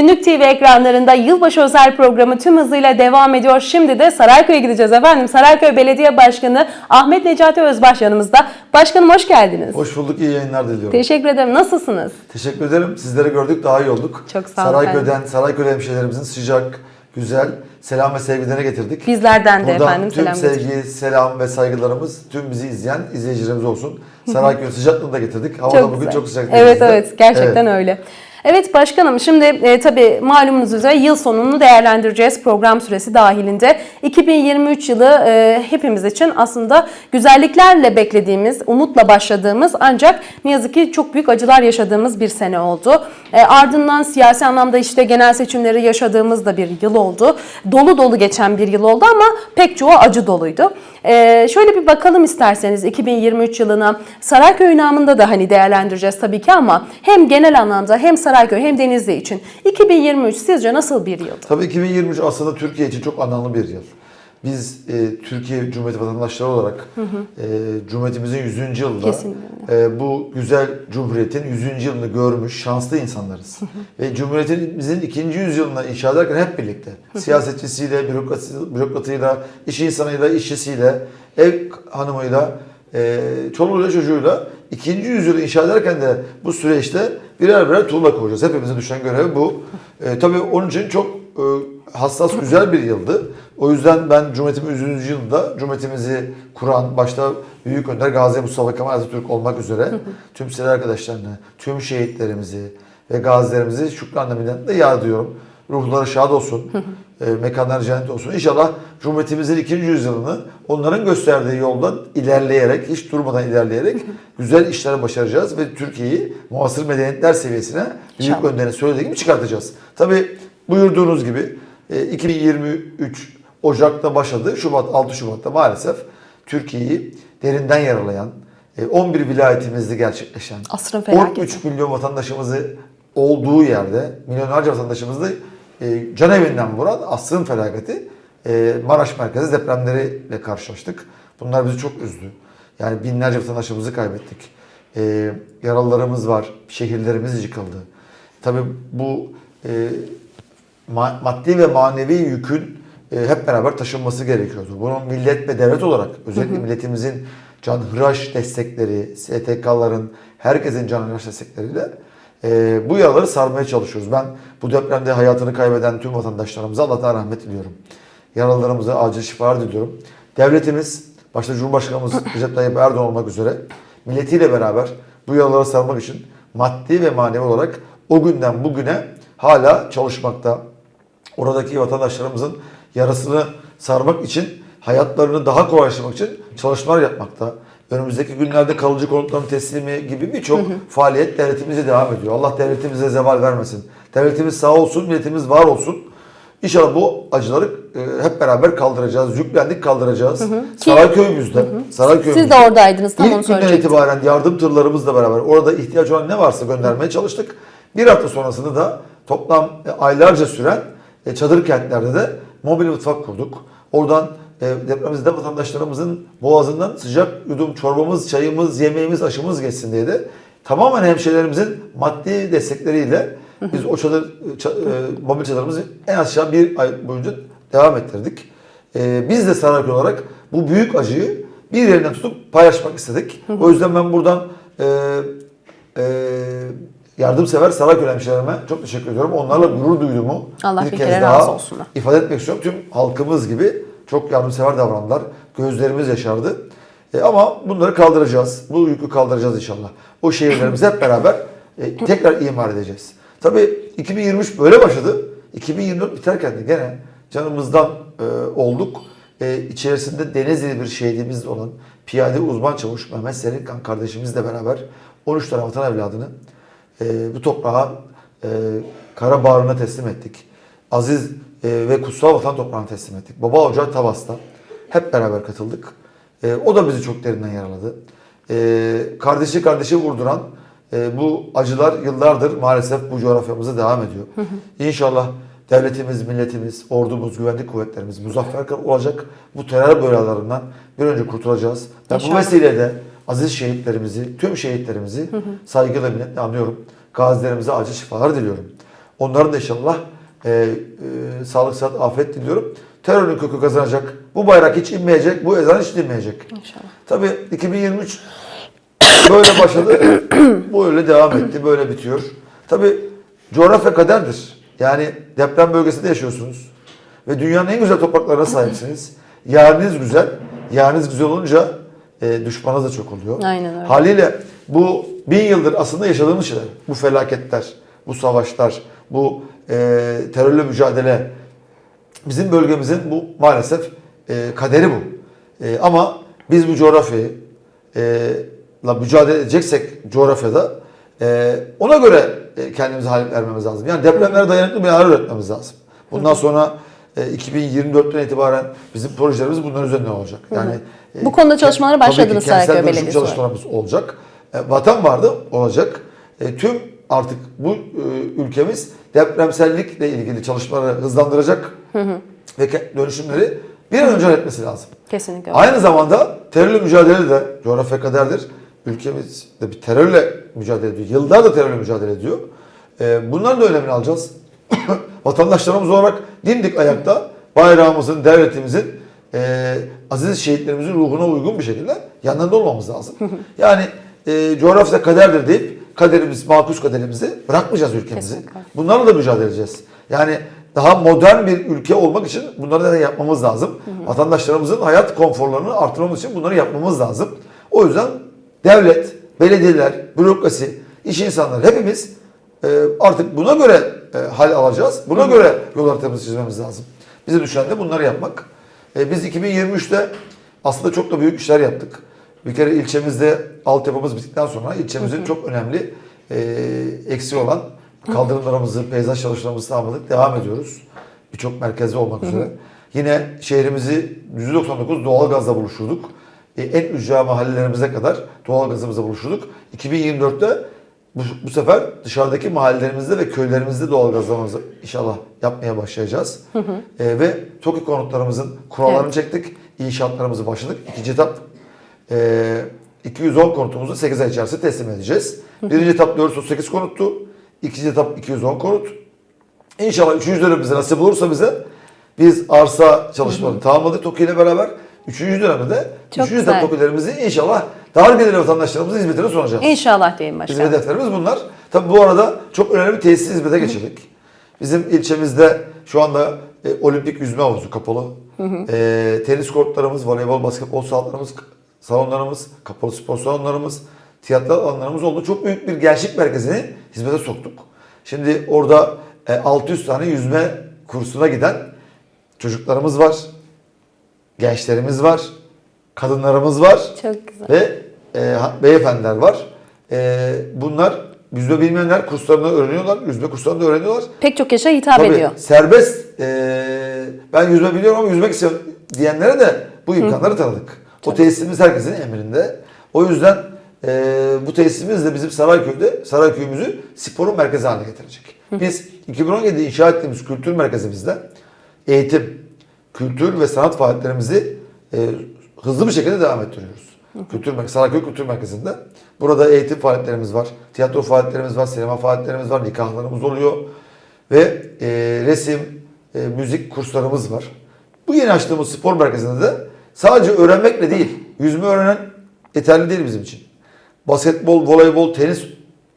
Günlük TV ekranlarında yılbaşı özel programı tüm hızıyla devam ediyor. Şimdi de Sarayköy'e gideceğiz efendim. Sarayköy Belediye Başkanı Ahmet Necati Özbaş yanımızda. Başkanım hoş geldiniz. Hoş bulduk, iyi yayınlar diliyorum. Teşekkür ederim. Nasılsınız? Teşekkür ederim. Sizleri gördük, daha iyi olduk. Çok sağ olun Sarayköy'den, Sarayköy hemşehrilerimizin sıcak, güzel selam ve sevgilerini getirdik. Bizlerden de Buradan efendim tüm selam sevgi, götürün. selam ve saygılarımız tüm bizi izleyen izleyicilerimiz olsun. Sarayköy'ün sıcaklığını da getirdik. Hava da bugün güzel. çok sıcak. Evet evet gerçekten Evet. öyle. Evet başkanım şimdi e, tabii malumunuz üzere yıl sonunu değerlendireceğiz program süresi dahilinde. 2023 yılı e, hepimiz için aslında güzelliklerle beklediğimiz, umutla başladığımız ancak ne yazık ki çok büyük acılar yaşadığımız bir sene oldu. E, ardından siyasi anlamda işte genel seçimleri yaşadığımız da bir yıl oldu. Dolu dolu geçen bir yıl oldu ama pek çoğu acı doluydu. E, şöyle bir bakalım isterseniz 2023 yılına Sarayköy namında da hani değerlendireceğiz tabii ki ama hem genel anlamda hem Sarayköy hem Denizli için 2023 sizce nasıl bir yıl? Tabii 2023 aslında Türkiye için çok anlamlı bir yıl. Biz e, Türkiye Cumhuriyeti vatandaşları olarak e, Cumhuriyetimizin 100. yılında Kesinlikle. e, bu güzel Cumhuriyet'in 100. yılını görmüş şanslı insanlarız. Ve Cumhuriyetimizin ikinci yüzyılına inşa ederken hep birlikte siyasetçisiyle, bürokrasi, bürokratıyla, iş insanıyla, işçisiyle, ev hanımıyla, e, çoluğuyla çocuğuyla ikinci yüzyılı inşa ederken de bu süreçte birer birer tuğla koyacağız. Hepimize düşen görev bu. E, tabii onun için çok e, hassas, güzel bir yıldı. O yüzden ben Cumhuriyetimin 100. yılında Cumhuriyetimizi kuran, başta Büyük Önder Gazi Mustafa Kemal Atatürk olmak üzere tüm silah arkadaşlarını, tüm şehitlerimizi ve gazilerimizi şükranla minnetle yad ediyorum. Ruhları şad olsun, e, mekanları cennet olsun. İnşallah Cumhuriyetimizin ikinci yüzyılını onların gösterdiği yoldan ilerleyerek, hiç durmadan ilerleyerek güzel işler başaracağız ve Türkiye'yi muasır medeniyetler seviyesine Büyük İnşallah. Önder'in söylediği gibi çıkartacağız. Tabii buyurduğunuz gibi e, 2023 Ocak'ta başladı. Şubat 6 Şubat'ta maalesef Türkiye'yi derinden yaralayan, e, 11 vilayetimizde gerçekleşen, Asrın felaketi. 13 milyon vatandaşımızı olduğu yerde, milyonlarca vatandaşımızı e, can evinden vuran asrın felaketi e, Maraş merkezi depremleriyle karşılaştık. Bunlar bizi çok üzdü. Yani binlerce vatandaşımızı kaybettik. E, yaralılarımız var, şehirlerimiz yıkıldı. Tabii bu e, ma- maddi ve manevi yükün e, hep beraber taşınması gerekiyordu. Bunu millet ve devlet olarak özellikle milletimizin canhıraş destekleri, STK'ların, herkesin canhıraş destekleriyle e, bu yaraları sarmaya çalışıyoruz. Ben bu depremde hayatını kaybeden tüm vatandaşlarımıza Allah'tan rahmet diliyorum. Yaralılarımıza acil şifalar diliyorum. Devletimiz, başta Cumhurbaşkanımız Recep Tayyip Erdoğan olmak üzere milletiyle beraber bu yaraları sarmak için maddi ve manevi olarak o günden bugüne hala çalışmakta. Oradaki vatandaşlarımızın yarasını sarmak için, hayatlarını daha kolaylaştırmak için çalışmalar yapmakta. Önümüzdeki günlerde kalıcı konutların teslimi gibi birçok faaliyet devletimize devam ediyor. Allah devletimize zeval vermesin. Devletimiz sağ olsun, milletimiz var olsun. İnşallah bu acıları e, hep beraber kaldıracağız. Yüklendik kaldıracağız. Sarayköy'ümüzde. Sarayköy'ümüzde. Siz de oradaydınız tam onu İlk günden söyleyecektim. itibaren yardım tırlarımızla beraber orada ihtiyaç olan ne varsa göndermeye çalıştık. Bir hafta sonrasında da toplam e, aylarca süren e, çadır kentlerde de mobil mutfak kurduk. Oradan depremizde vatandaşlarımızın boğazından sıcak yudum çorbamız, çayımız, yemeğimiz, aşımız geçsin diye de tamamen hemşehrilerimizin maddi destekleriyle biz o çadır, ça- e, mobil çadırımızı en aşağı bir ay boyunca devam ettirdik. E, biz de Sarayköy olarak bu büyük acıyı bir yerinden tutup paylaşmak istedik. O yüzden ben buradan e, e, yardımsever Sarayköy hemşehrilerime çok teşekkür ediyorum. Onlarla gurur duyduğumu Allah bir kez daha olsunlar. ifade etmek istiyorum. Tüm halkımız gibi çok yardımsever davrandılar. Gözlerimiz yaşardı. E, ama bunları kaldıracağız. Bu yükü kaldıracağız inşallah. O şehirlerimizi hep beraber e, tekrar imar edeceğiz. Tabii 2023 böyle başladı. 2024 biterken de gene canımızdan e, olduk. E, içerisinde Denizli bir şehidimiz olan piyade uzman çavuş Mehmet Serinkan kardeşimizle beraber 13 tane vatan evladını e, bu toprağa e, kara bağrına teslim ettik. Aziz e, ve kutsal vatan toprağına teslim ettik. Baba Ocağı Tavas'ta hep beraber katıldık. E, o da bizi çok derinden yaraladı. E, kardeşi kardeşi vurduran e, bu acılar yıllardır maalesef bu coğrafyamıza devam ediyor. İnşallah devletimiz, milletimiz, ordumuz, güvenlik kuvvetlerimiz muzaffer olacak. Bu terör belalarından bir önce kurtulacağız. Ben bu vesileyle aziz şehitlerimizi, tüm şehitlerimizi saygıyla minnetle anıyorum. Gazilerimize acil şifalar diliyorum. Onların da inşallah e, e, sağlık, sıhhat, afiyet diliyorum. Terörün kökü kazanacak. Bu bayrak hiç inmeyecek. Bu ezan hiç dinmeyecek. İnşallah. Tabii 2023 böyle başladı. böyle devam etti. Böyle bitiyor. Tabii coğrafya kaderdir. Yani deprem bölgesinde yaşıyorsunuz. Ve dünyanın en güzel topraklarına sahipsiniz. Yarınız güzel. Yarınız güzel olunca e, düşmanınız da çok oluyor. Aynen öyle. Haliyle bu bin yıldır aslında yaşadığımız şeyler. Bu felaketler, bu savaşlar, bu e, terörle mücadele, Bizim bölgemizin bu maalesef e, kaderi bu. E, ama biz bu coğrafyayı e, la mücadele edeceksek coğrafyada e, ona göre e, kendimizi halip vermemiz lazım. Yani depremlere dayanıklı binalar üretmemiz lazım. Bundan sonra e, 2024'ten itibaren bizim projelerimiz bunların üzerine olacak. Yani e, Bu konuda çalışmalara başladınız dönüşüm Belediyesi çalışmalarımız olacak. E, vatan vardı olacak. E, tüm artık bu e, ülkemiz depremsellikle ilgili çalışmaları hızlandıracak ve ke- dönüşümleri bir an önce halletmesi lazım. Kesinlikle. Aynı zamanda terörle mücadele de coğrafya kaderdir. Ülkemiz de bir terörle mücadele ediyor. Yıllardır terörle mücadele ediyor. E, bunların da önemini alacağız. Vatandaşlarımız olarak dimdik ayakta bayrağımızın, devletimizin, e, aziz şehitlerimizin ruhuna uygun bir şekilde yanlarında olmamız lazım. yani e, coğrafya kaderdir deyip kaderimiz, makus kaderimizi bırakmayacağız ülkemizi. Kesinlikle. Bunlarla da mücadele edeceğiz. Yani daha modern bir ülke olmak için bunları da yapmamız lazım. Vatandaşlarımızın hayat konforlarını artırmamız için bunları yapmamız lazım. O yüzden devlet, belediyeler, bürokrasi, iş insanları hepimiz e, artık buna göre e, hal alacağız. Buna göre yol haritamızı çizmemiz lazım. Bize düşen de bunları yapmak. E, biz 2023'te aslında çok da büyük işler yaptık. Bir kere ilçemizde altyapımız bittikten sonra ilçemizin çok önemli e, eksiği olan kaldırımlarımızı, peyzaj çalışmalarımızı tamamladık. Devam ediyoruz. Birçok merkezde olmak üzere. Yine şehrimizi %99 doğalgazla buluşturduk. E, en ücra mahallelerimize kadar doğalgazımızla buluşturduk. 2024'te bu, bu sefer dışarıdaki mahallelerimizde ve köylerimizde doğalgazlarımızı inşallah yapmaya başlayacağız. E, ve TOKİ konutlarımızın kurallarını Evet. çektik. İnşaatlarımızı başladık. İkinci etap e, 210 konutumuzu 8 ay içerisinde teslim edeceğiz. Birinci etap 438 konuttu. İkinci etap 210 konut. İnşallah üçüncü dönemimizde nasip olursa bize biz arsa çalışmalarını tamamladık TOKİ ile beraber. Üçüncü dönemde de Çok üçüncü güzel. etap TOKİ'lerimizi inşallah dar gelirli vatandaşlarımızın hizmetine sunacağız. İnşallah diyeyim Bizim başkanım. hedeflerimiz bunlar. Tabii bu arada çok önemli bir tesis hizmete geçirdik. Bizim ilçemizde şu anda e, olimpik yüzme havuzu kapalı. E, tenis kortlarımız, voleybol, basketbol sahalarımız, salonlarımız, kapalı spor salonlarımız, tiyatro alanlarımız oldu. Çok büyük bir gençlik merkezini hizmete soktuk. Şimdi orada e, 600 tane yüzme kursuna giden çocuklarımız var, gençlerimiz var, kadınlarımız var. Çok güzel. Ve e, beyefendiler var. E, bunlar yüzme bilmeyenler kurslarında öğreniyorlar. Yüzme kurslarında öğreniyorlar. Pek çok yaşa hitap Tabii ediyor. serbest e, ben yüzme biliyorum ama yüzmek istiyorum diyenlere de bu imkanları tanıdık. O tesisimiz herkesin emrinde. O yüzden e, bu tesisimiz de bizim Sarayköy'de Sarayköy'ümüzü sporun merkezi haline getirecek. Biz 2017'de inşa ettiğimiz kültür merkezimizde eğitim, kültür ve sanat faaliyetlerimizi e, hızlı bir şekilde devam ettiriyoruz. Kültür Merkezi, Saraköy Kültür Merkezi'nde. Burada eğitim faaliyetlerimiz var, tiyatro faaliyetlerimiz var, sinema faaliyetlerimiz var, nikahlarımız oluyor. Ve e, resim, e, müzik kurslarımız var. Bu yeni açtığımız spor merkezinde de sadece öğrenmekle değil, yüzme öğrenen yeterli değil bizim için. Basketbol, voleybol, tenis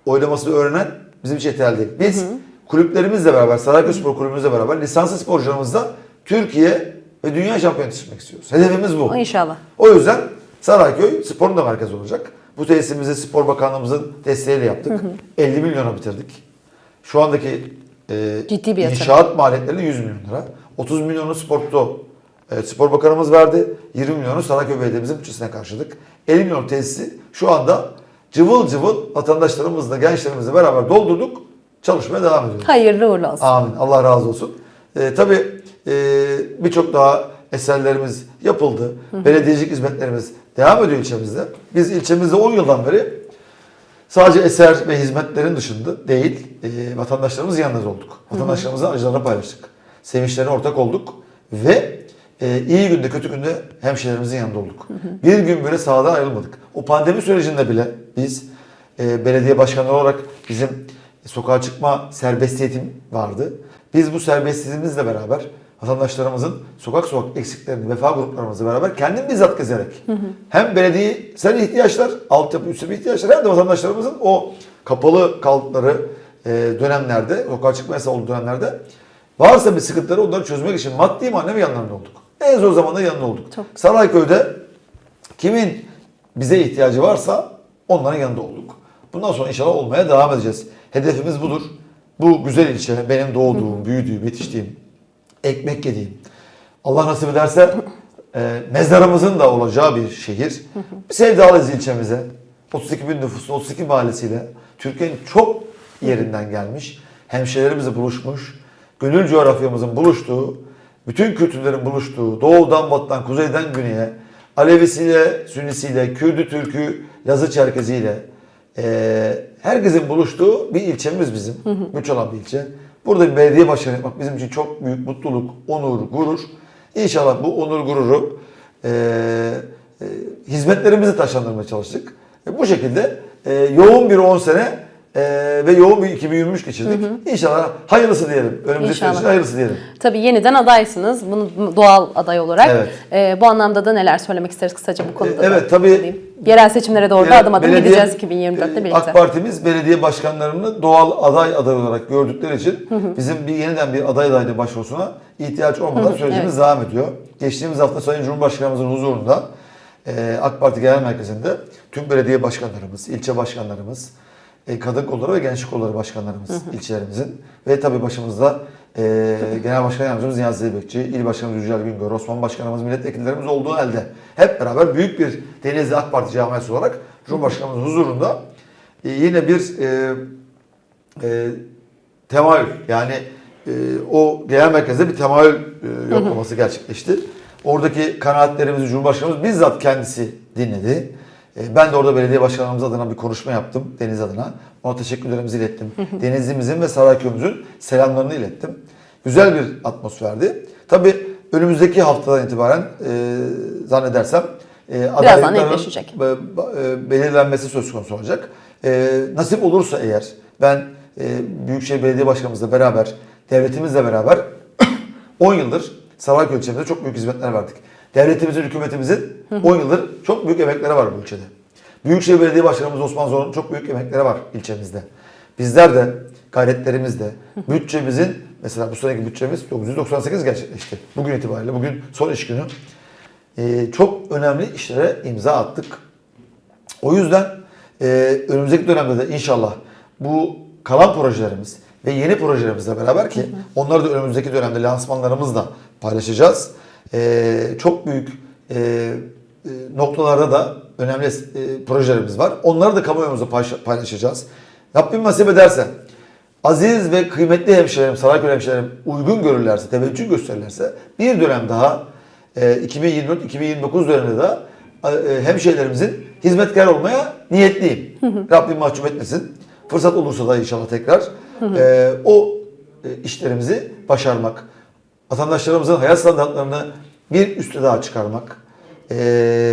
oynamasını öğrenen bizim için yeterli değil. Biz kulüplerimizle beraber, Sarayköy Spor Kulübümüzle beraber lisanslı sporcularımızla Türkiye ve dünya şampiyonası çıkmak istiyoruz. Hedefimiz bu. İnşallah. O yüzden Sarayköy sporun da merkezi olacak. Bu tesisimizi Spor Bakanlığımızın desteğiyle yaptık. 50 milyona bitirdik. Şu andaki e, Ciddi bir yatırım. inşaat maliyetleri 100 milyon lira. 30 milyonu sportu e, Spor Bakanımız verdi. 20 milyonu Sarayköy Belediye'mizin bütçesine karşıladık. 50 milyon tesisi şu anda cıvıl cıvıl vatandaşlarımızla, gençlerimizle beraber doldurduk. Çalışmaya devam ediyoruz. Hayırlı uğurlu olsun. Amin. Allah razı olsun. Ee, tabii e, birçok daha eserlerimiz yapıldı. Belediyecilik hizmetlerimiz devam ediyor ilçemizde. Biz ilçemizde 10 yıldan beri sadece eser ve hizmetlerin dışında değil, e, vatandaşlarımızın yanında olduk. Vatandaşlarımızın acılarını paylaştık. Sevinçlerine ortak olduk ve e, iyi günde kötü günde hemşehrilerimizin yanında olduk. Bir gün bile sahadan ayrılmadık. O pandemi sürecinde bile biz e, belediye başkanları olarak bizim sokağa çıkma serbestiyetim vardı. Biz bu serbestliğimizle beraber vatandaşlarımızın sokak sokak eksiklerini, vefa gruplarımızla beraber kendim bizzat gezerek hem belediyesel ihtiyaçlar, altyapı üstü ihtiyaçlar hem de vatandaşlarımızın o kapalı kaldıkları e, dönemlerde, sokağa çıkma yasağı olduğu dönemlerde varsa bir sıkıntıları onları çözmek için maddi manevi yanlarında olduk. En zor zamanda yanında olduk. Çok. Sarayköy'de kimin bize ihtiyacı varsa onların yanında olduk. Bundan sonra inşallah olmaya devam edeceğiz. Hedefimiz budur. Bu güzel ilçe, benim doğduğum, büyüdüğüm, yetiştiğim, ekmek yediğim, Allah nasip ederse e, mezarımızın da olacağı bir şehir. Sevdalıyız ilçemize. 32 bin nüfuslu, 32 mahallesiyle Türkiye'nin çok yerinden gelmiş. Hemşehrilerimizle buluşmuş. Gönül coğrafyamızın buluştuğu, bütün kültürlerin buluştuğu, doğudan batıdan, kuzeyden güneye, Alevisiyle, Sünnisiyle, Kürdü Türkü, Yazı Çerkeziyle, e, herkesin buluştuğu bir ilçemiz bizim. Güç olan bir ilçe. Burada bir belediye başkanı yapmak bizim için çok büyük mutluluk, onur, gurur. İnşallah bu onur, gururu e, e, hizmetlerimizi taşlandırmaya çalıştık. E, bu şekilde e, yoğun bir 10 sene e, ve yoğun bir 2023 geçirdik. İnşallah hayırlısı diyelim. Önümüzdeki süreçte hayırlısı diyelim. Tabii yeniden adaysınız. Bunu doğal aday olarak. Evet. Ee, bu anlamda da neler söylemek isteriz kısaca bu konuda? da evet, tabii. alayım. Yerel seçimlere doğru da adım adım belediye- gideceğiz 2024'te e, birlikte. AK Partimiz belediye başkanlarını doğal aday aday olarak gördükleri için bizim bir yeniden bir aday adaylığı başvurusuna ihtiyaç olmadan sürecimiz evet. devam ediyor. Geçtiğimiz hafta Sayın Cumhurbaşkanımızın huzurunda e, AK Parti Genel Merkezi'nde tüm belediye başkanlarımız, ilçe başkanlarımız, e, kadın kolları ve gençlik kolları başkanlarımız ilçelerimizin ve tabii başımızda e, Genel Başkan Yardımcımız Niyazi Zeybekçi, İl Başkanımız Yücel Güngör, Osman Başkanımız, milletvekillerimiz olduğu halde hep beraber büyük bir Denizli AK Parti camiası olarak Cumhurbaşkanımızın huzurunda e, yine bir e, e, temayül yani e, o genel merkezde bir temayül e, yoklaması gerçekleşti. Oradaki kanaatlerimizi Cumhurbaşkanımız bizzat kendisi dinledi. E, ben de orada belediye başkanımız adına bir konuşma yaptım Deniz adına. Ona teşekkürlerimizi ilettim. Denizlimizin ve Sarayköy'ümüzün selamlarını ilettim. Güzel bir atmosferdi. Tabii önümüzdeki haftadan itibaren e, zannedersem e, adaylıkların netleşecek. e, e, belirlenmesi söz konusu olacak. E, nasip olursa eğer ben e, Büyükşehir Belediye Başkanımızla beraber, devletimizle beraber 10 yıldır Sarayköy ilçemizde çok büyük hizmetler verdik. Devletimizin, hükümetimizin 10 yıldır çok büyük emekleri var bu ilçede. Büyükşehir Belediye Başkanımız Osman Zor'un çok büyük emekleri var ilçemizde. Bizler de gayretlerimizle bütçemizin mesela bu seneki bütçemiz 998 gerçekleşti. Bugün itibariyle bugün son iş günü. E, çok önemli işlere imza attık. O yüzden e, önümüzdeki dönemde de inşallah bu kalan projelerimiz ve yeni projelerimizle beraber ki onları da önümüzdeki dönemde lansmanlarımızla paylaşacağız. E, çok büyük e, e, noktalarda da önemli e, projelerimiz var. Onları da kamuoyumuzla paylaş- paylaşacağız. Rabbim nasip ederse aziz ve kıymetli hemşehrilerim, Sarayköy hemşehrilerim uygun görürlerse, teveccüh gösterirlerse bir dönem daha e, 2024-2029 döneminde de e, hemşehrilerimizin hizmetkar olmaya niyetliyim. Rabbim mahcup etmesin. Fırsat olursa da inşallah tekrar e, o e, işlerimizi başarmak, vatandaşlarımızın hayat standartlarını bir üste daha çıkarmak e,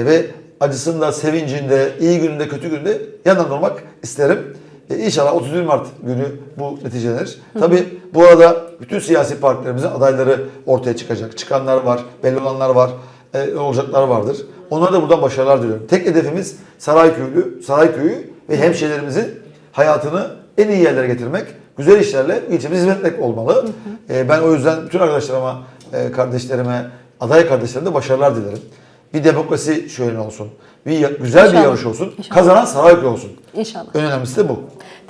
ve acısında, sevincinde, iyi gününde, kötü gününde yanında olmak isterim. E, İnşallah 31 Mart günü bu neticelenir. Tabii bu arada bütün siyasi partilerimizin adayları ortaya çıkacak. Çıkanlar var, belli olanlar var, e, olacaklar vardır. Onlara da buradan başarılar diliyorum. Tek hedefimiz Sarayköy'lü, Sarayköy'ü ve hemşehrilerimizin hayatını en iyi yerlere getirmek. Güzel işlerle ilçemiz hizmetmek olmalı. E, ben o yüzden bütün arkadaşlarıma, e, kardeşlerime, aday kardeşlerime de başarılar dilerim. Bir demokrasi şöyle olsun. Bir güzel bir İnşallah. yarış olsun. İnşallah. Kazanan Sarayköy olsun. İnşallah. En önemlisi de bu.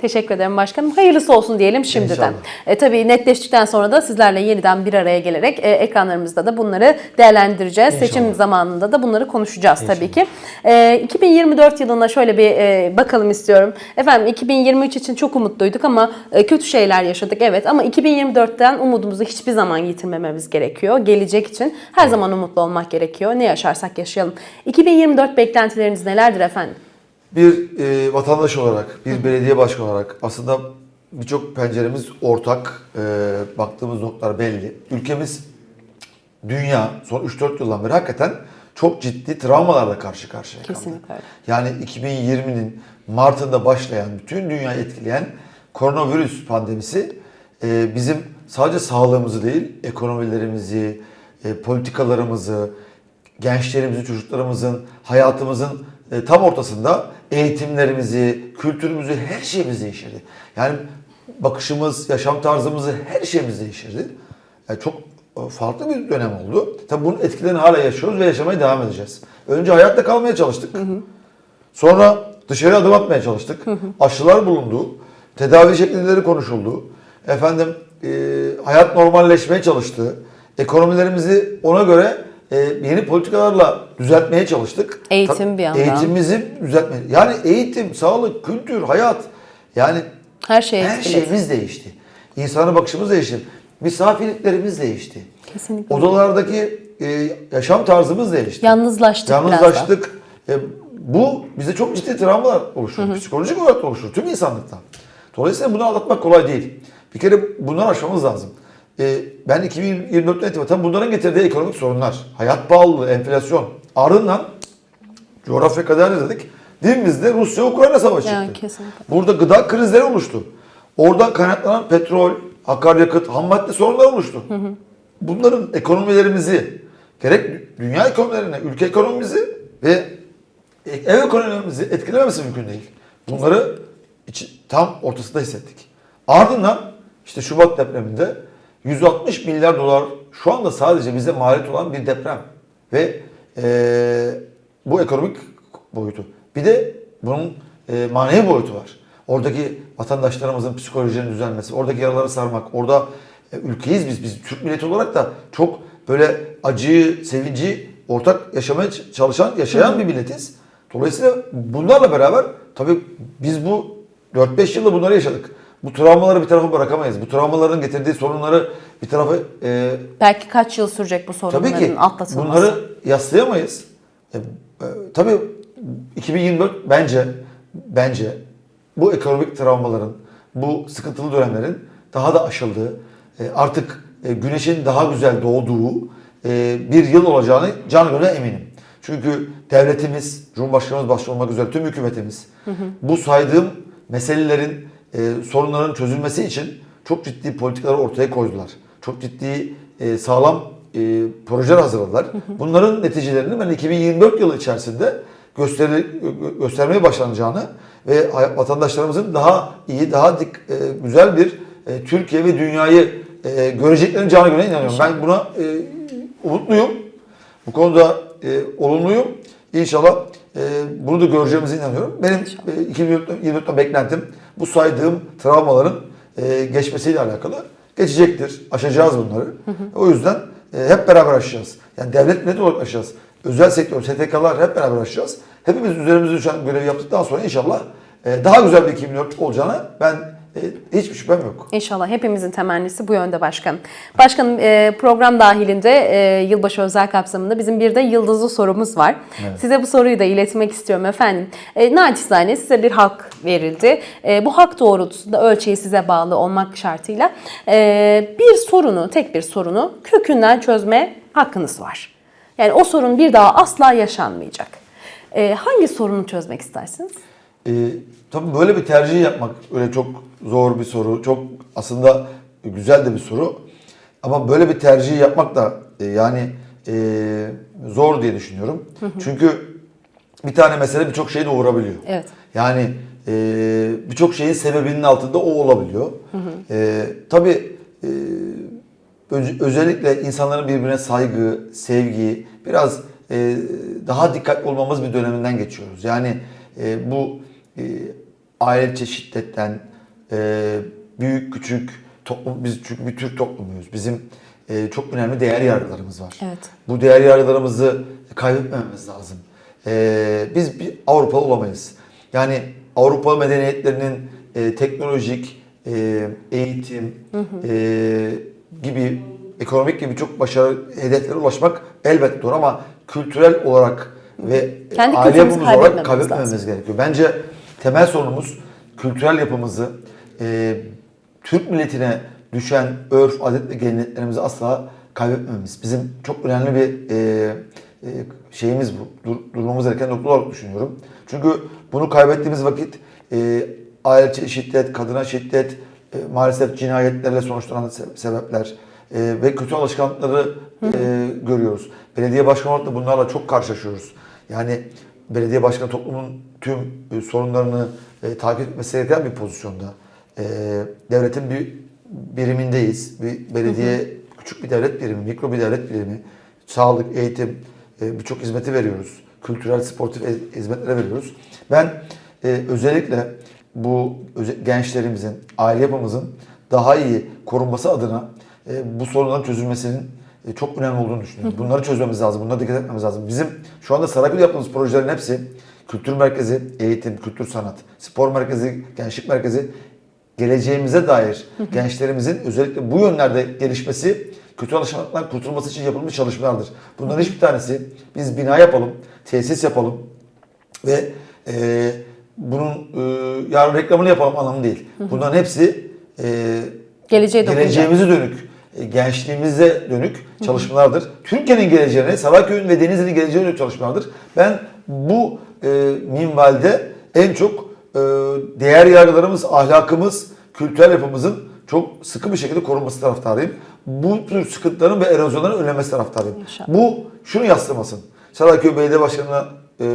Teşekkür ederim başkanım. Hayırlısı olsun diyelim şimdiden. İnşallah. E, tabii netleştikten sonra da sizlerle yeniden bir araya gelerek e, ekranlarımızda da bunları değerlendireceğiz. İnşallah. Seçim zamanında da bunları konuşacağız tabii İnşallah. ki. E, 2024 yılına şöyle bir e, bakalım istiyorum. Efendim 2023 için çok umutluyduk ama e, kötü şeyler yaşadık evet ama 2024'ten umudumuzu hiçbir zaman yitirmememiz gerekiyor. Gelecek için her zaman umutlu olmak gerekiyor. Ne yaşarsak yaşayalım. 2024 beklentileriniz nelerdir efendim? Bir e, vatandaş olarak, bir belediye başkanı olarak aslında birçok penceremiz ortak. E, baktığımız noktalar belli. Ülkemiz dünya son 3-4 yıldan beri hakikaten çok ciddi travmalarla karşı karşıya kaldı. Kesinlikle. Yani 2020'nin Mart'ında başlayan, bütün dünyayı etkileyen koronavirüs pandemisi e, bizim sadece sağlığımızı değil, ekonomilerimizi, e, politikalarımızı, gençlerimizin, çocuklarımızın, hayatımızın e, tam ortasında eğitimlerimizi, kültürümüzü, her şeyimiz değiştirdi. Yani bakışımız, yaşam tarzımızı, her şeyimiz değiştirdi. Yani çok e, farklı bir dönem oldu. Tabii bunun etkilerini hala yaşıyoruz ve yaşamaya devam edeceğiz. Önce hayatta kalmaya çalıştık. Sonra dışarı adım atmaya çalıştık. Aşılar bulundu. Tedavi şekilleri konuşuldu. Efendim e, hayat normalleşmeye çalıştı. Ekonomilerimizi ona göre e, yeni politikalarla düzeltmeye çalıştık. Eğitim bir yandan. Eğitimimizi düzeltmeye. Yani eğitim, sağlık, kültür, hayat yani Her şey her şeyimiz değişti. İnsana bakışımız değişti. Misafirliklerimiz değişti. Kesinlikle. Odalardaki e, yaşam tarzımız değişti. Yalnızlaştık. Yalnızlaştık. E, bu bize çok ciddi travmalar oluşturdu. Psikolojik olarak da oluşturdu. Tüm insanlıkta. Dolayısıyla bunu anlatmak kolay değil. Bir kere bunları aşmamız lazım. E, ben 2024'ten itibaren bunların getirdiği ekonomik sorunlar, hayat pahalılığı, enflasyon, ardından coğrafya kader dedik. Dibimizde Rusya-Ukrayna savaşı Yani çıktı. kesinlikle. Burada gıda krizleri oluştu. Oradan kaynaklanan petrol, akaryakıt, ham madde sorunları oluştu. Bunların ekonomilerimizi, gerek dünya ekonomilerini, ülke ekonomimizi ve ev ekonomimizi etkilememesi mümkün değil. Bunları tam ortasında hissettik. Ardından işte Şubat depreminde 160 milyar dolar şu anda sadece bize maliyet olan bir deprem. Ve eee, bu ekonomik boyutu. Bir de bunun e, manevi boyutu var. Oradaki vatandaşlarımızın psikolojilerinin düzelmesi, oradaki yaraları sarmak, orada e, ülkeyiz biz, biz Türk milleti olarak da çok böyle acıyı, sevinci ortak yaşamaya çalışan, yaşayan bir milletiz. Dolayısıyla bunlarla beraber tabii biz bu 4-5 yılda bunları yaşadık. Bu travmaları bir tarafa bırakamayız. Bu travmaların getirdiği sorunları bir tarafa e, Belki kaç yıl sürecek bu sorunların Tabii ki atlatılması. bunları yaslayamayız. E, e, tabii 2024 bence bence bu ekonomik travmaların, bu sıkıntılı dönemlerin daha da aşıldığı, e, artık e, güneşin daha güzel doğduğu e, bir yıl olacağını can gönülden eminim. Çünkü devletimiz, Cumhurbaşkanımız başta olmak üzere tüm hükümetimiz bu saydığım meselelerin, e, sorunların çözülmesi için çok ciddi politikalar ortaya koydular. Çok ciddi e, sağlam e, projeler hazırladılar. Bunların neticelerini ben 2024 yılı içerisinde gösteri, gö- göstermeye başlanacağını ve vatandaşlarımızın daha iyi, daha dik, e, güzel bir e, Türkiye ve dünyayı e, göreceklerini canı gönülden inanıyorum. Ben buna e, umutluyum. Bu konuda e, olumluyum. İnşallah bunu da göreceğimize inanıyorum. Benim e, 2024'ten beklentim bu saydığım travmaların e, geçmesiyle alakalı geçecektir. Aşacağız bunları. O yüzden e, hep beraber aşacağız. Yani devlet millet olarak aşacağız. Özel sektör, STK'lar hep beraber aşacağız. Hepimiz üzerimize düşen görevi yaptıktan sonra inşallah e, daha güzel bir 2024 olacağına ben e, hiçbir şüphem yok. İnşallah hepimizin temennisi bu yönde başkanım. Başkanım e, program dahilinde e, yılbaşı özel kapsamında bizim bir de yıldızlı sorumuz var. Size bu soruyu da iletmek istiyorum efendim. E, naçizane size bir hak verildi. E, bu hak doğrultusunda ölçeği size bağlı olmak şartıyla e, bir sorunu, tek bir sorunu kökünden çözme hakkınız var. Yani o sorun bir daha asla yaşanmayacak. E, hangi sorunu çözmek istersiniz? E, tabii böyle bir tercih yapmak öyle çok zor bir soru. Çok aslında güzel de bir soru. Ama böyle bir tercih yapmak da e, yani e, zor diye düşünüyorum. Çünkü bir tane mesele birçok şeyi doğurabiliyor. Evet. Yani e, birçok şeyin sebebinin altında o olabiliyor. E, tabii e, öz- özellikle insanların birbirine saygı, sevgi, biraz e, daha dikkatli olmamız bir döneminden geçiyoruz. Yani e, bu e, aile içi şiddetten, e, büyük küçük toplum, biz çünkü bir Türk toplumuyuz. Bizim e, çok önemli değer yargılarımız var. Evet. Bu değer yargılarımızı kaybetmememiz lazım. E, biz bir Avrupalı olamayız. Yani Avrupa medeniyetlerinin e, teknolojik, e, eğitim e, gibi ekonomik gibi çok başarılı hedeflere ulaşmak elbette doğru ama kültürel olarak ve Kendi aile yapımız olarak kaybetmememiz lazım. gerekiyor. Bence temel sorunumuz kültürel yapımızı, e, Türk milletine düşen örf, adet ve geleneklerimizi asla kaybetmememiz. Bizim çok önemli bir e, e, şeyimiz bu. Dur, durmamız gereken nokta olarak düşünüyorum. Çünkü bunu kaybettiğimiz vakit e, aile şiddet, kadına şiddet, e, maalesef cinayetlerle sonuçlanan se- sebepler e, ve kötü alışkanlıkları e, görüyoruz. Belediye başkanı olarak da bunlarla çok karşılaşıyoruz. Yani belediye başkanı toplumun tüm e, sorunlarını e, takip etmesi gereken bir pozisyonda. E, devletin bir birimindeyiz. Bir belediye küçük bir devlet birimi, mikro bir devlet birimi. Sağlık, eğitim, e, birçok hizmeti veriyoruz. Kültürel, sportif e- hizmetlere veriyoruz. Ben e, özellikle bu gençlerimizin, aile yapımızın daha iyi korunması adına e, bu sorunların çözülmesinin çok önemli olduğunu düşünüyorum. Bunları çözmemiz lazım, bunlara dikkat etmemiz lazım. Bizim şu anda Sarayköy'de yaptığımız projelerin hepsi kültür merkezi, eğitim, kültür sanat, spor merkezi, gençlik merkezi geleceğimize dair gençlerimizin özellikle bu yönlerde gelişmesi, kötü alışkanlıklardan kurtulması için yapılmış çalışmalardır. Bunların hiçbir tanesi biz bina yapalım, tesis yapalım ve e, bunun e, yarın reklamını yapalım anlamı değil. Bunların hepsi e, Geleceğe dokunacak. geleceğimize dönük, e, gençliğimize dönük çalışmalardır. Türkiye'nin geleceğine, Sarayköy'ün ve Denizli'nin geleceğine dönük çalışmalardır. Ben bu e, minvalde en çok e, değer yargılarımız, ahlakımız, kültürel yapımızın çok sıkı bir şekilde korunması taraftarıyım. Bu tür sıkıntıların ve erozyonların önlenmesi taraftarıyım. İnşallah. Bu şunu yaslamasın. Sarayköy Belediye Başkanı'na e,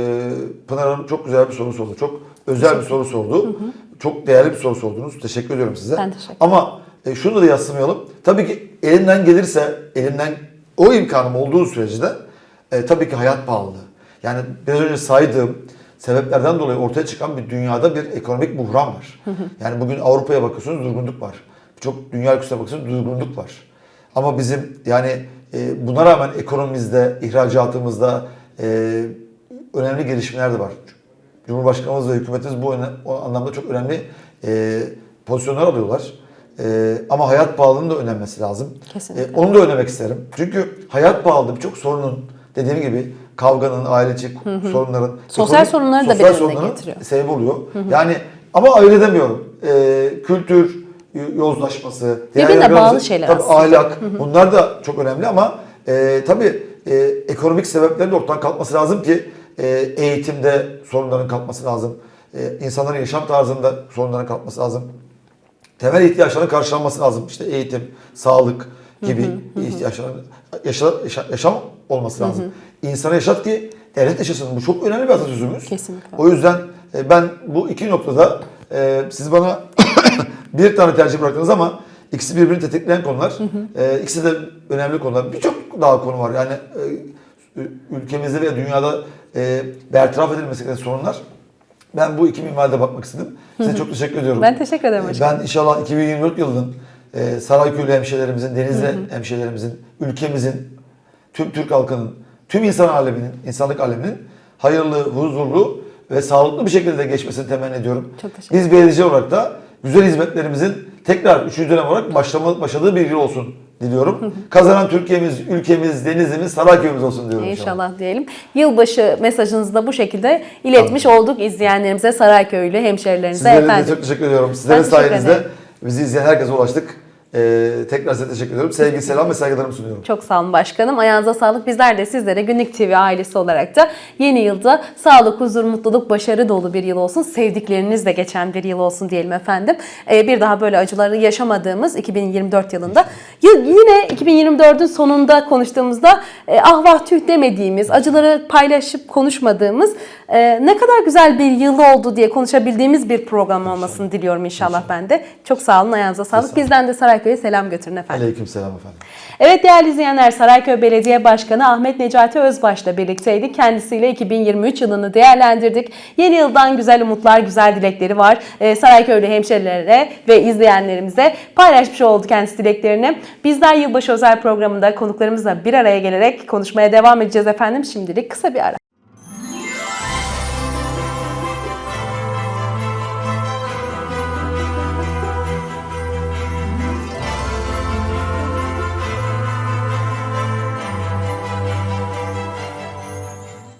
Pınar Hanım çok güzel bir soru sordu. Çok özel bir soru sordu. Çok değerli bir soru sordunuz. Teşekkür ediyorum size. Ben teşekkür Ama e, şunu da yaslamayalım. Tabii ki elimden gelirse, elimden o imkanım olduğu sürece de e, tabii ki hayat pahalılığı. Yani biraz önce saydığım sebeplerden dolayı ortaya çıkan bir dünyada bir ekonomik buhran var. Yani bugün Avrupa'ya bakıyorsunuz durgunluk var. Birçok dünya ülkesine bakıyorsunuz durgunluk var. Ama bizim yani e, buna rağmen ekonomimizde, ihracatımızda e, önemli gelişmeler de var. Cumhurbaşkanımız ve hükümetimiz bu anlamda çok önemli e, pozisyonlar alıyorlar. E, ama hayat pahalılığının da önlenmesi lazım. Kesinlikle. E, onu da önlemek isterim. Çünkü hayat pahalılığı birçok sorunun dediğim gibi kavganın, aileci sorunların, Sosyal sorunları da sosyal sorunların getiriyor. Sebep oluyor. Yani ama ayırt edemiyorum. E, kültür yozlaşması, Birbirine bağlı şeyler tabii aslında. ahlak, bunlar da çok önemli ama e, tabii e, ekonomik sebeplerin de ortadan kalkması lazım ki e, eğitimde sorunların kalkması lazım. E, insanların yaşam tarzında sorunların kalkması lazım. Temel ihtiyaçların karşılanması lazım. İşte eğitim, sağlık gibi ihtiyaçların yaşa, yaşa- yaşam olması lazım. İnsana yaşat ki devlet yaşasın. Bu çok önemli bir atasözümüz. Kesinlikle. O yüzden e, ben bu iki noktada e, siz bana bir tane tercih bıraktınız ama ikisi birbirini tetikleyen konular. E, ikisi de önemli konular. Birçok daha konu var. Yani e, ülkemizde ve dünyada e, bertaraf edilmesi gereken sorunlar. Ben bu iki minvalde bakmak istedim. Size çok teşekkür ediyorum. Ben teşekkür ederim E, hocam. Ben inşallah 2024 yılının e, Sarayköylü hemşehrilerimizin, Denizli hemşehrilerimizin, ülkemizin, tüm Türk halkının, tüm insan aleminin, insanlık aleminin hayırlı, huzurlu ve sağlıklı bir şekilde geçmesini temenni ediyorum. Çok teşekkür Biz belediye olarak da güzel hizmetlerimizin tekrar üçüncü dönem olarak başlama, başladığı bir yıl olsun diliyorum. Kazanan Türkiye'miz, ülkemiz, denizimiz, Sarayköy'ümüz olsun diyorum inşallah. İnşallah diyelim. Yılbaşı mesajınızı da bu şekilde iletmiş olduk izleyenlerimize, Sarayköylü hemşerilerimize Sizlere efendim. de çok teşekkür ediyorum. Sizlerin sayenizde bizi izleyen herkese ulaştık. Ee, tekrar size teşekkür ediyorum. Sevgi, selam ve saygılarımı sunuyorum. Çok sağ olun başkanım. Ayağınıza sağlık. Bizler de sizlere Günlük TV ailesi olarak da yeni yılda sağlık, huzur, mutluluk, başarı dolu bir yıl olsun. Sevdiklerinizle geçen bir yıl olsun diyelim efendim. Ee, bir daha böyle acıları yaşamadığımız 2024 yılında. Yine 2024'ün sonunda konuştuğumuzda e, ah vah tüh demediğimiz, acıları paylaşıp konuşmadığımız e, ne kadar güzel bir yıl oldu diye konuşabildiğimiz bir program olmasını diliyorum inşallah ben de. Çok sağ olun. Ayağınıza sağlık. Bizden de Sarayköy'e selam götürün efendim. Aleyküm selam efendim. Evet değerli izleyenler Sarayköy Belediye Başkanı Ahmet Necati Özbaş'la birlikteydik. Kendisiyle 2023 yılını değerlendirdik. Yeni yıldan güzel umutlar, güzel dilekleri var. Ee, Sarayköylü hemşerilere ve izleyenlerimize paylaşmış oldu kendisi dileklerini. Bizler yılbaşı özel programında konuklarımızla bir araya gelerek konuşmaya devam edeceğiz efendim. Şimdilik kısa bir ara.